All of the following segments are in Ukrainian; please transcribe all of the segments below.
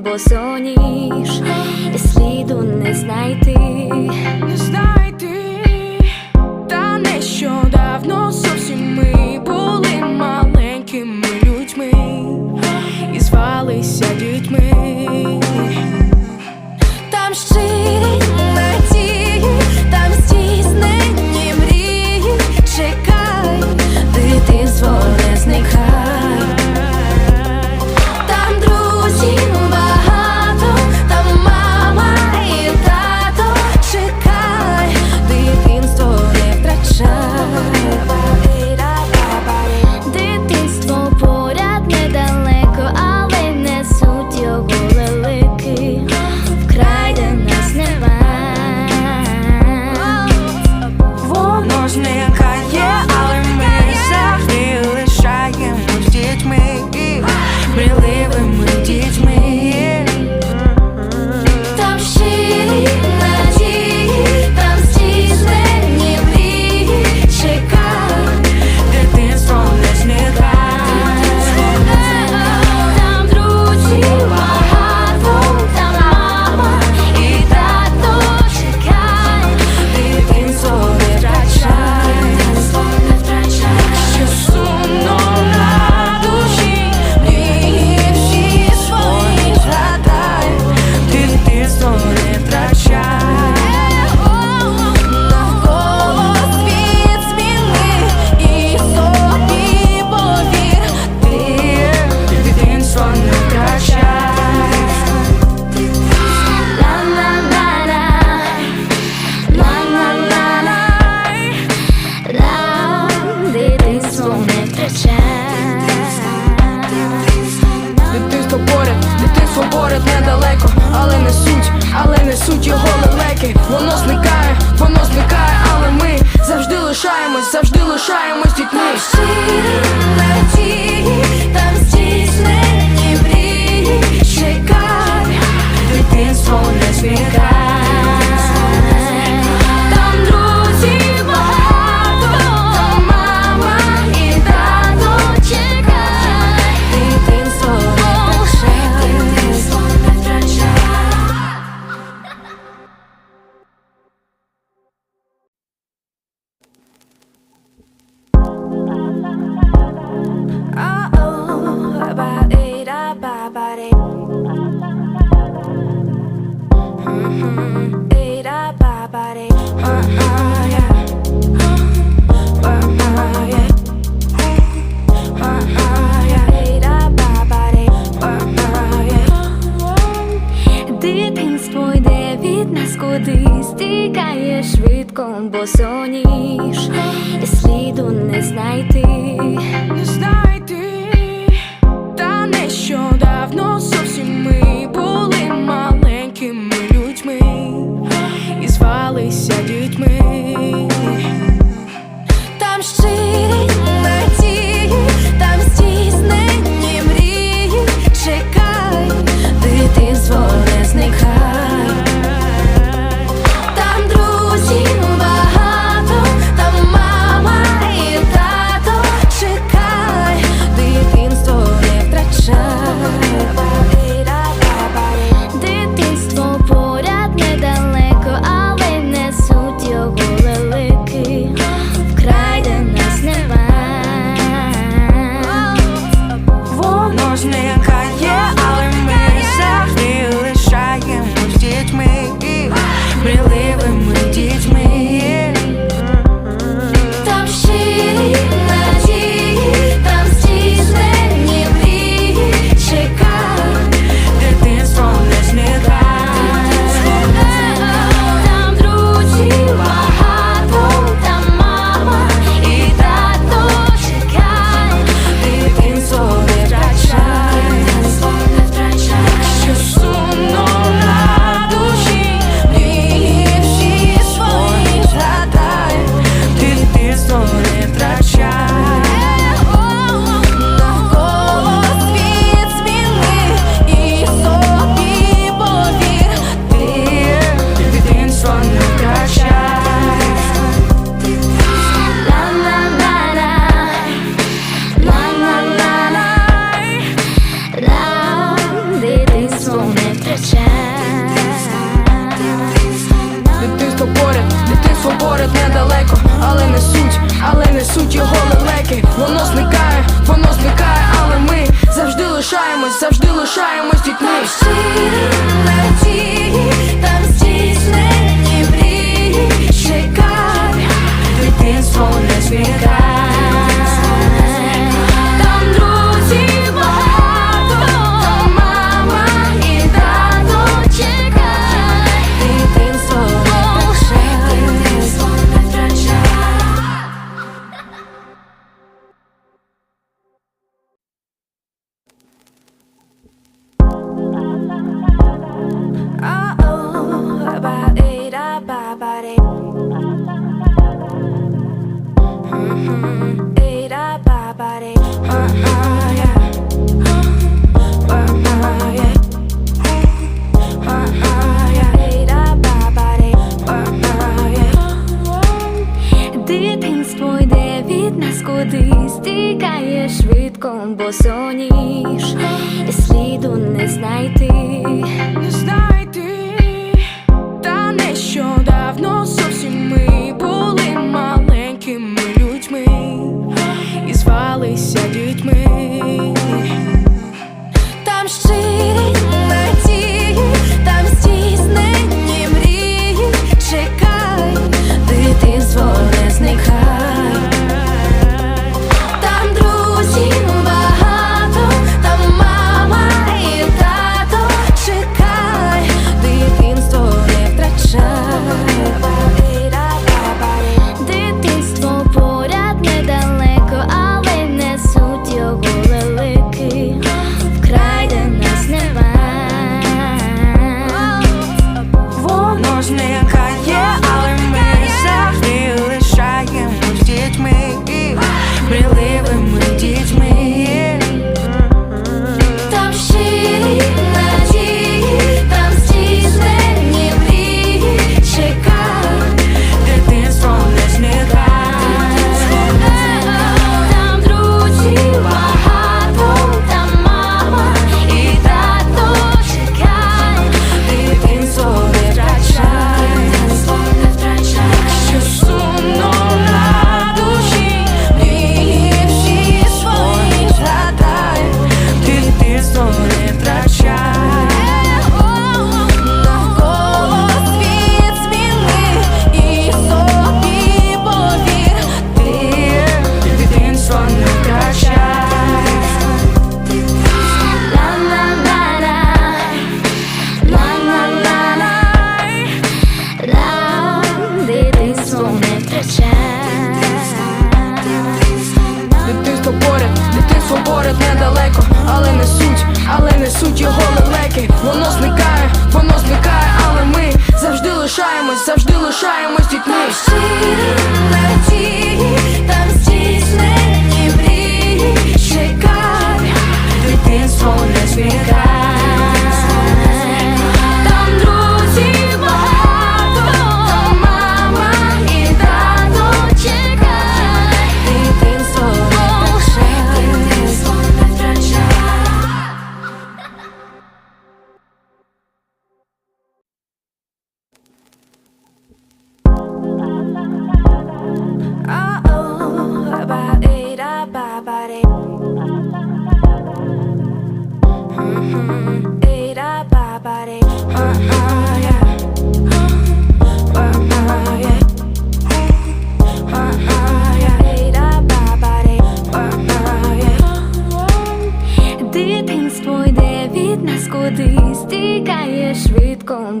босоніж босоніж і сліду не знайти, не знайти, та нещодавно зовсім ми були маленькими людьми і звалися дітьми. Там ще I see. seen Бо соніш сліду не знайти. Mm-hmm.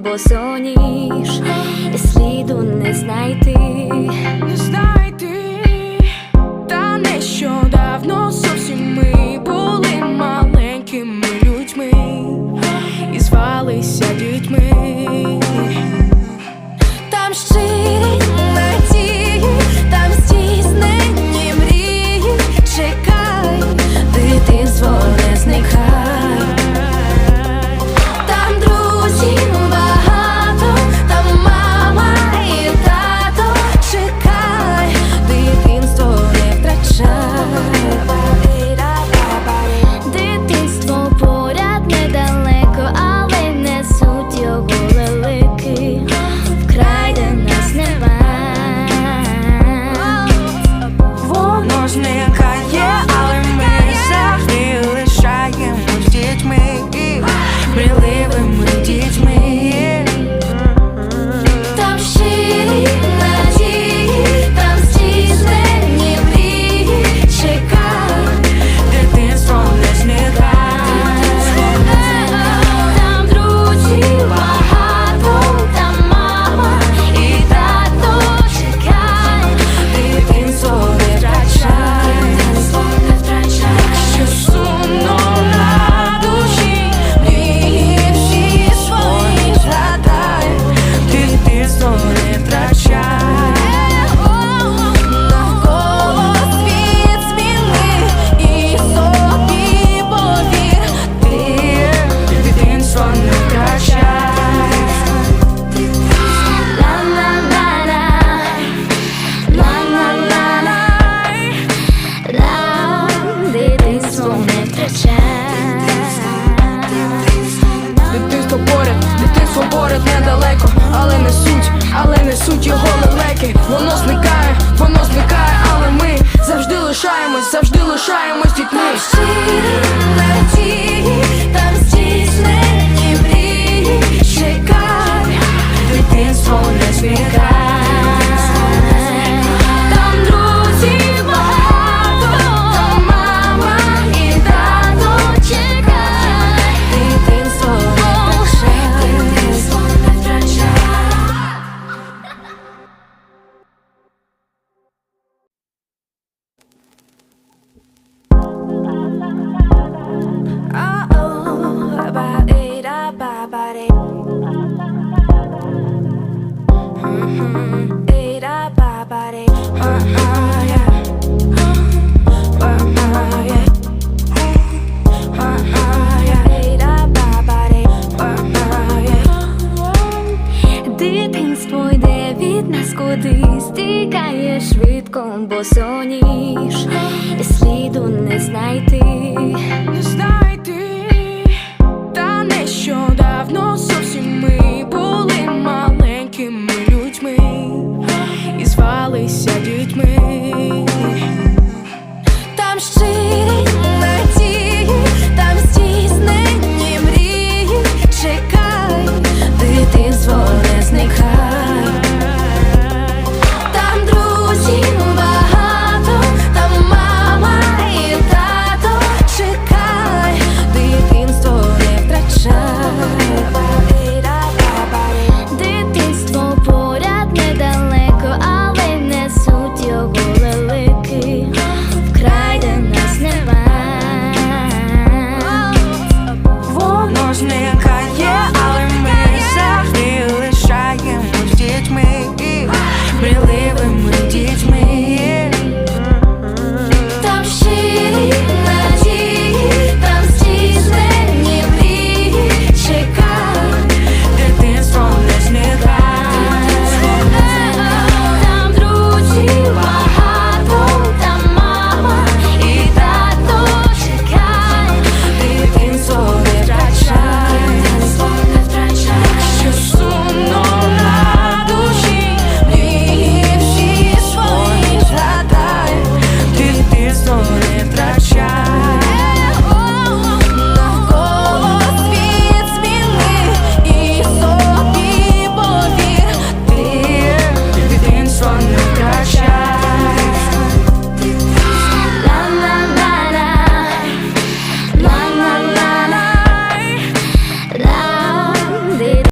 Швидко, воно зникає, воно зникає, але ми завжди лишаємось, завжди лишаємось дітьми. соні